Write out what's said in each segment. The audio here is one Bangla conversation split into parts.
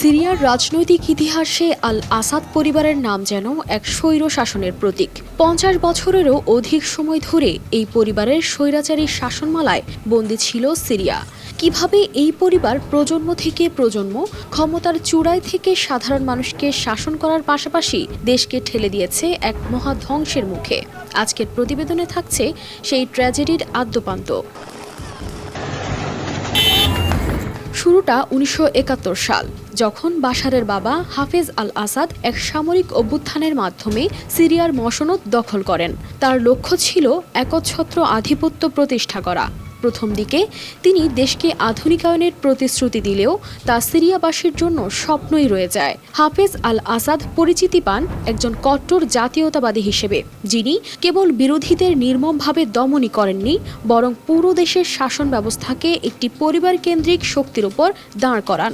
সিরিয়ার রাজনৈতিক ইতিহাসে আল আসাদ পরিবারের নাম যেন এক স্বৈর শাসনের প্রতীক। পঞ্চাশ বছরেরও অধিক সময় ধরে এই পরিবারের স্বৈরাচারী শাসনমালায় বন্দী ছিল সিরিয়া। কীভাবে এই পরিবার প্রজন্ম থেকে প্রজন্ম ক্ষমতার চূড়ায় থেকে সাধারণ মানুষকে শাসন করার পাশাপাশি দেশকে ঠেলে দিয়েছে এক মহা ধ্বংসের মুখে? আজকের প্রতিবেদনে থাকছে সেই ট্র্যাজেডির আদ্যপান্ত। শুরুটা উনিশশো একাত্তর সাল, যখন বাশারের বাবা হাফেজ আল আসাদ এক সামরিক অভ্যুত্থানের মাধ্যমে সিরিয়ার মসনদ দখল করেন। তার লক্ষ্য ছিল একচ্ছত্র আধিপত্য প্রতিষ্ঠা করা। প্রথম দিকে, তিনি দেশকে আধুনিকায়নের প্রতিশ্রুতি দিলেও তা সিরিয়াবাসীর জন্য স্বপ্নই রয়ে যায়। হাফেজ আল আসাদ পরিচিতি পান একজন কট্টর জাতীয়তাবাদী হিসেবে, যিনি কেবল বিরোধীদের নির্মমভাবে দমনই করেননি, বরং পুরো দেশের শাসন ব্যবস্থাকে একটি পরিবার কেন্দ্রিক শক্তির উপর দাঁড় করান।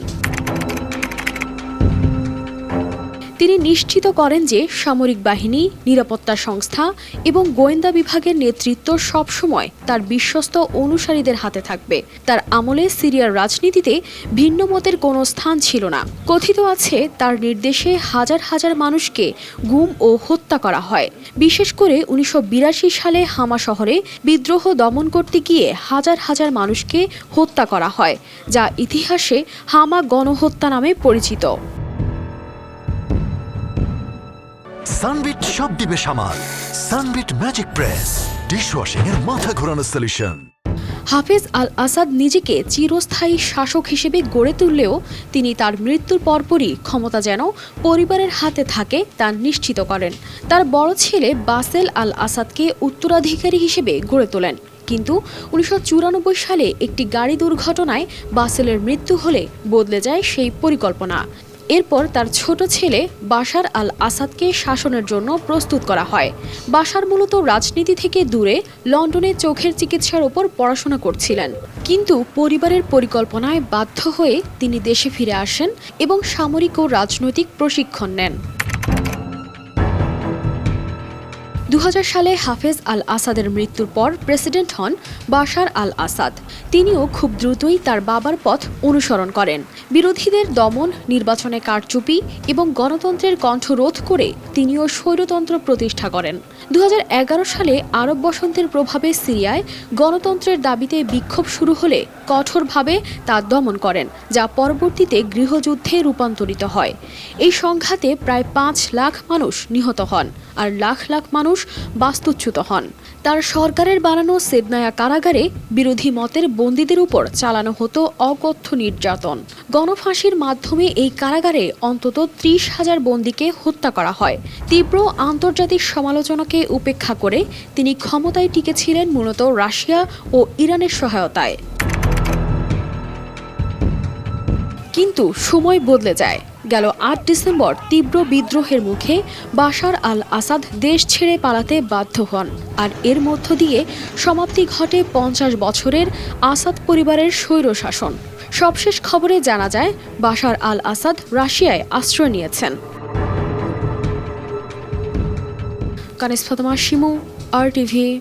তিনি নিশ্চিত করেন যে সামরিক বাহিনী, নিরাপত্তা সংস্থা এবং গোয়েন্দা বিভাগের নেতৃত্ব সবসময় তার বিশ্বস্ত অনুসারীদের হাতে থাকবে। তার আমলে সিরিয়ার রাজনীতিতে ভিন্ন মতের কোনো স্থান ছিল না। কথিত আছে, তার নির্দেশে হাজার হাজার মানুষকে গুম ও হত্যা করা হয়। বিশেষ করে উনিশশো বিরাশি সালে হামা শহরে বিদ্রোহ দমন করতে গিয়ে হাজার হাজার মানুষকে হত্যা করা হয়, যা ইতিহাসে হামা গণহত্যা নামে পরিচিত। সানবিট সব দিবে সামাল। সানবিট ম্যাজিক প্রেস, ডিশওয়াশিং এর মাথা ঘোরানো সলিউশন হাফেজ আল আসাদ নিজেকে চিরস্থায়ী শাসক হিসেবে গড়ে তুললেও তিনি তার মৃত্যুর পরপরই ক্ষমতা যেন পরিবারের হাতে থাকে তা নিশ্চিত করেন। তার বড় ছেলে বাসেল আল আসাদকে উত্তরাধিকারী হিসেবে গড়ে তোলেন। কিন্তু উনিশশো চুরানব্বই সালে একটি গাড়ি দুর্ঘটনায় বাসেলের মৃত্যু হলে বদলে যায় সেই পরিকল্পনা। এরপর তার ছোট ছেলে বাশার আল আসাদকে শাসনের জন্য প্রস্তুত করা হয়। বাশার মূলত রাজনীতি থেকে দূরে লন্ডনে চোখের চিকিৎসার ওপর পড়াশোনা করছিলেন। কিন্তু পরিবারের পরিকল্পনায় বাধ্য হয়ে তিনি দেশে ফিরে আসেন এবং সামরিক ও রাজনৈতিক প্রশিক্ষণ নেন। দু হাজার সালে হাফেজ আল আসাদের মৃত্যুর পর প্রেসিডেন্ট হন বাশার আল আসাদ। তিনিও খুব দ্রুতই তার বাবার পথ অনুসরণ করেন। বিরোধীদের দমন, নির্বাচনে কারচুপি এবং গণতন্ত্রের কণ্ঠ রোধ করে তিনিও স্বৈরতন্ত্র প্রতিষ্ঠা করেন। দু হাজার এগারো সালে আরব বসন্তের প্রভাবে সিরিয়ায় গণতন্ত্রের দাবিতে বিক্ষোভ শুরু হলে কঠোরভাবে তা দমন করেন, যা পরবর্তীতে গৃহযুদ্ধে রূপান্তরিত হয়। এই সংঘাতে প্রায় পাঁচ লাখ মানুষ নিহত হন আর লাখ লাখ মানুষ বাস্তুচ্যুত হন। তার সরকারের বানানো সেদনায়া কারাগারে বিরোধী মতের বন্দীদের উপর চালানো হতো অকথ্য নির্যাতন। গণফাঁসির মাধ্যমে এই কারাগারে অন্তত ত্রিশ হাজার বন্দীকে হত্যা করা হয়। তীব্র আন্তর্জাতিক সমালোচনাকে উপেক্ষা করে তিনি ক্ষমতায় টিকেছিলেন মূলত রাশিয়া ও ইরানের সহায়তায়। কিন্তু সময় বদলে যায়। গেল আট ডিসেম্বর তীব্র বিদ্রোহের মুখে বাশার আল আসাদ দেশ ছেড়ে পালাতে বাধ্য হন। আর এর মধ্য দিয়ে সমাপ্তি ঘটে পঞ্চাশ বছরের আসাদ পরিবারের স্বৈর শাসন। সবশেষ খবরে জানা যায়, বাশার আল আসাদ রাশিয়ায় আশ্রয় নিয়েছেন। কানিস শিমু, আর টিভি।